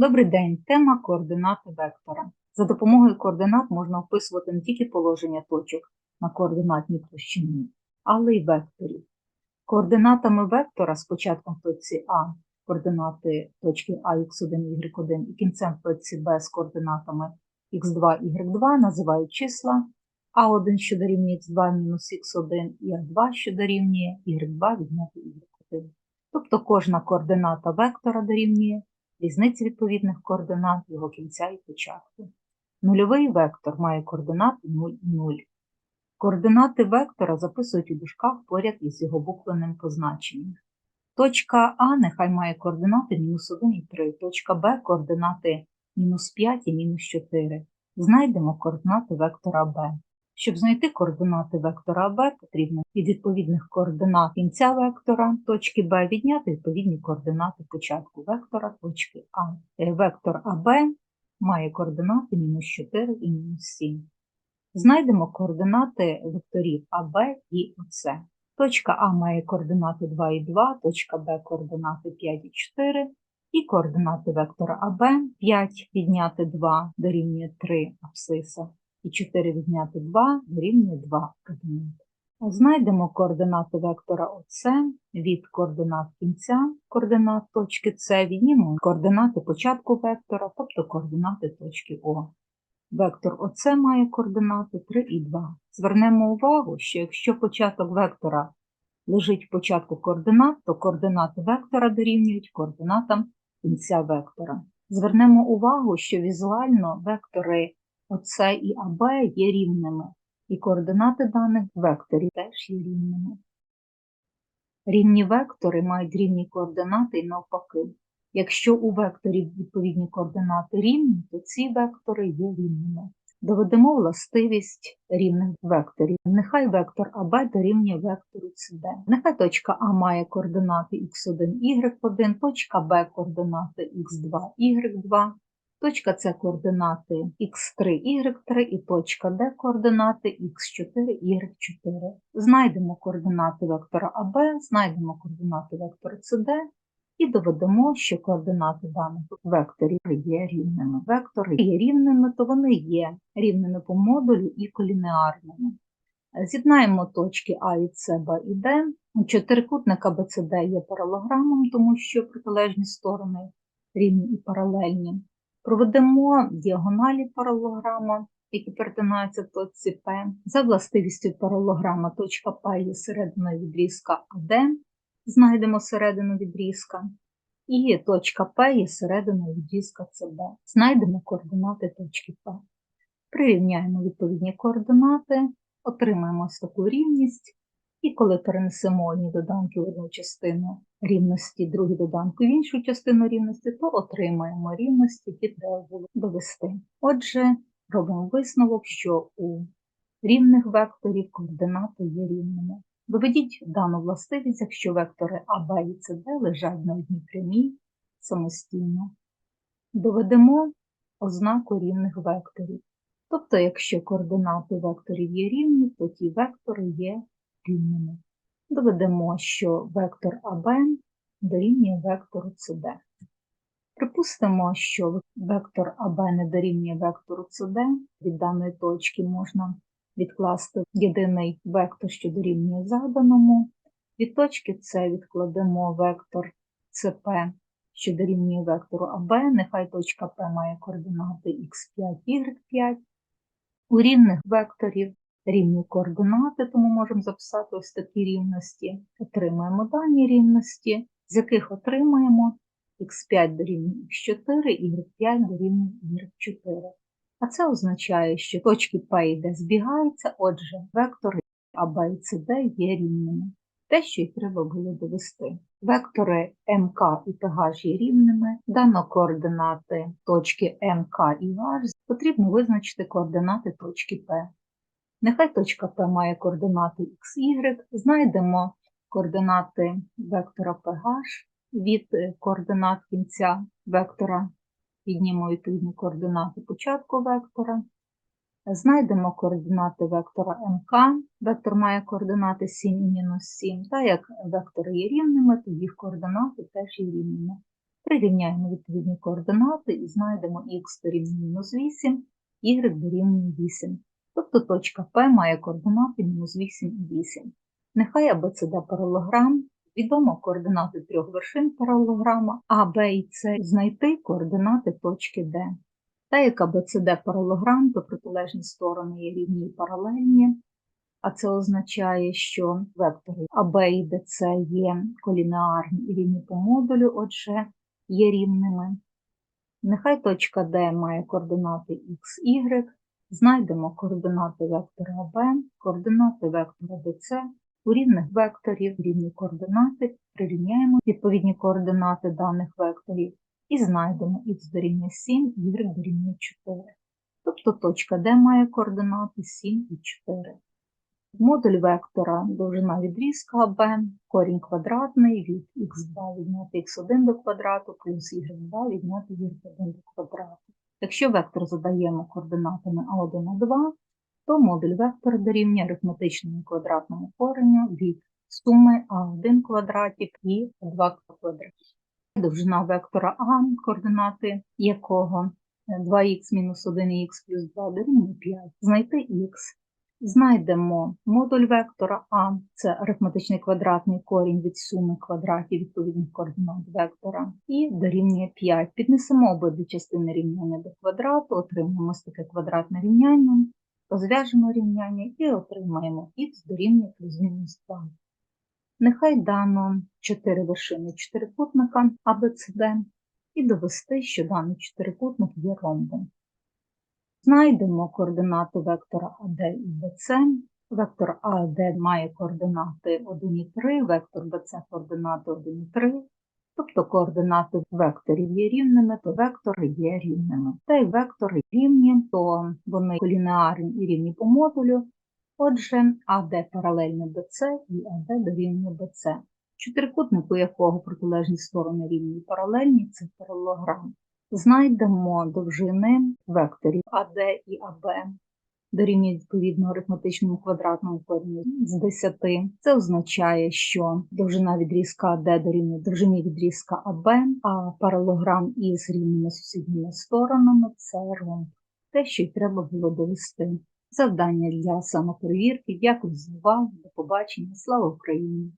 Добрий день. Тема координати вектора. За допомогою координат можна описувати не тільки положення точок на координатній площині, але й векторів. Координатами вектора з початком точці А координати точки А, х1, y1 і кінцем точці Б з координатами х2, y2 називають числа А1, що дорівнює х2 мінус х1 і А2, що дорівнює y2 відняти y1. Тобто кожна координата вектора дорівнює різниці відповідних координат його кінця і початку. Нульовий вектор має координати 0 і 0. Координати вектора записують у дужках поряд із його буквенним позначенням. Точка А нехай має координати мінус 1 і 3, точка Б координати мінус 5 і мінус 4. Знайдемо координати вектора Б. Щоб знайти координати вектора АБ, потрібно від відповідних координат кінця вектора точки Б відняти відповідні координати початку вектора точки А. Е, Вектор АБ має координати мінус 4 і мінус 7. Знайдемо координати векторів АБ і ОС. Точка А має координати 2 і 2, точка Б координати 5 і 4, і координати вектора АБ 5 відняти 2 дорівнює 3 абсциса і 4 відняти 2 дорівнює 2 координати. Знайдемо координати вектора ОС від координат кінця координат точки С, віднімемо координати початку вектора, тобто координати точки О. Вектор ОС має координати 3 і 2. Звернемо увагу, що якщо початок вектора лежить в початку координат, то координати вектора дорівнюють координатам кінця вектора. Звернемо увагу, що візуально вектори ОС і АБ є рівними, і координати даних векторів теж є рівними. Рівні вектори мають рівні координати і навпаки. Якщо у векторів відповідні координати рівні, то ці вектори є рівними. Доведемо властивість рівних векторів. Нехай вектор АБ дорівнює вектору СД. Нехай точка А має координати х1, y1, точка Б координати х2, y2, точка С координати х3, y3 і точка Д координати х4, y4. Знайдемо координати вектора АБ, знайдемо координати вектора СД і доведемо, що координати даних векторів є рівними. Вектори є рівними, то вони є рівними по модулю і колінеарними. З'єднаємо точки А і С, Б і Д. Чотирикутник АБЦД є паралограмом, тому що протилежні сторони рівні і паралельні. Проведемо діагоналі паралограма, які перетинаються в точці П. За властивістю паралограма точка П є серединою відрізка АД, знайдемо середину відрізка, і точка П є серединою відрізка СБ. Знайдемо координати точки П. Прирівняємо відповідні координати, отримаємо ось таку рівність, і коли перенесемо одні доданки в одну частину рівності, другі доданки в іншу частину рівності, то отримаємо рівності, які треба було довести. Отже, робимо висновок, що у рівних векторів координати є рівними. Доведіть дану властивість, якщо вектори А, Б і С, Д лежать на одній прямій самостійно. Доведемо ознаку рівних векторів. Тобто, якщо координати векторів є рівні, то ті вектори є рівними. Доведемо, що вектор АБ дорівнює вектору СД. Припустимо, що вектор АБ не дорівнює вектору СД, від даної точки можна відкласти єдиний вектор, що дорівнює заданому. Від точки С відкладемо вектор СП, що дорівнює вектору АБ. Нехай точка П має координати х5, y5. У рівних векторів рівні координати, тому можемо записати ось такі рівності. Отримаємо дані рівності, з яких отримаємо х5 дорівнює х4, y5 дорівнює y4. А це означає, що точки П і Д збігаються, отже, вектори АБ і СД є рівними. Те, що й треба було довести. Вектори МК і ПГ є рівними, дано координати точки МК і H, потрібно визначити координати точки П. Нехай точка П має координати XY, знайдемо координати вектора PH від координат кінця вектора піднімемо відповідні координати початку вектора, знайдемо координати вектора МК, вектор має координати 7 і мінус 7, та як вектори є рівними, то їх координати теж є рівними. Прирівняємо відповідні координати і знайдемо х дорівнює мінус 8, y дорівнює 8. Тобто точка P має координати мінус 8 і 8. Нехай АБЦД паралограм, відомо координати трьох вершин паралограма, А, Б і С знайти координати точки Д. Та як АБЦД паралограм, то протилежні сторони є рівні і паралельні, а це означає, що вектори АБ і ДЦ є колінеарні і рівні по модулю, отже, є рівними. Нехай точка D має координати x, y, знайдемо координати вектора АБ, координати вектора DC, у рівних векторів рівні координати, прирівняємо відповідні координати даних векторів і знайдемо х дорівнює 7, y дорівнює 4. Тобто точка D має координати 7 і 4. Модуль вектора довжина відрізка АБ, корінь квадратний від х2 відняти х1 до квадрату плюс y2 відняти y1 до квадрату. Якщо вектор задаємо координатами А1, А2, то модуль вектора дорівнює арифметичному квадратному коренню від суми А1 квадратів і 2 квадратів. Довжина вектора А, координати якого 2х мінус 1х плюс 2 дорівнює 5. Знайти х. Знайдемо модуль вектора А, це арифметичний квадратний корінь від суми квадратів відповідних координат вектора, і дорівнює 5. Піднесемо обидві частини рівняння до квадрату, отримаємо таке квадратне рівняння, розв'яжемо рівняння і отримаємо х дорівнює плюс мінус 2. Нехай дано 4 вершини чотирикутника ABCD і довести, що даний чотирикутник є ромбом. Знайдемо координати вектора АД і БЦ. Вектор АД має координати 1 і 3, вектор БЦ координати 1 і 3. Тобто координати векторів є рівними, то вектори є рівними. Та й вектори рівні, то вони колінеарні і рівні по модулю. Отже, АД паралельно БЦ і АД дорівнює БЦ. Чотирикутник, у якого протилежні сторони рівні і паралельні, це паралелограм. Знайдемо довжини векторів АД і АБ, дорівнює відповідно арифметичному квадратному кореню з 10. Це означає, що довжина відрізка АД дорівнює довжині відрізка АБ, а паралограм із рівними сусідніми сторонами це ромб. Те, що й треба було довести. Завдання для самоперевірки. Дякую за увагу. До побачення. Слава Україні!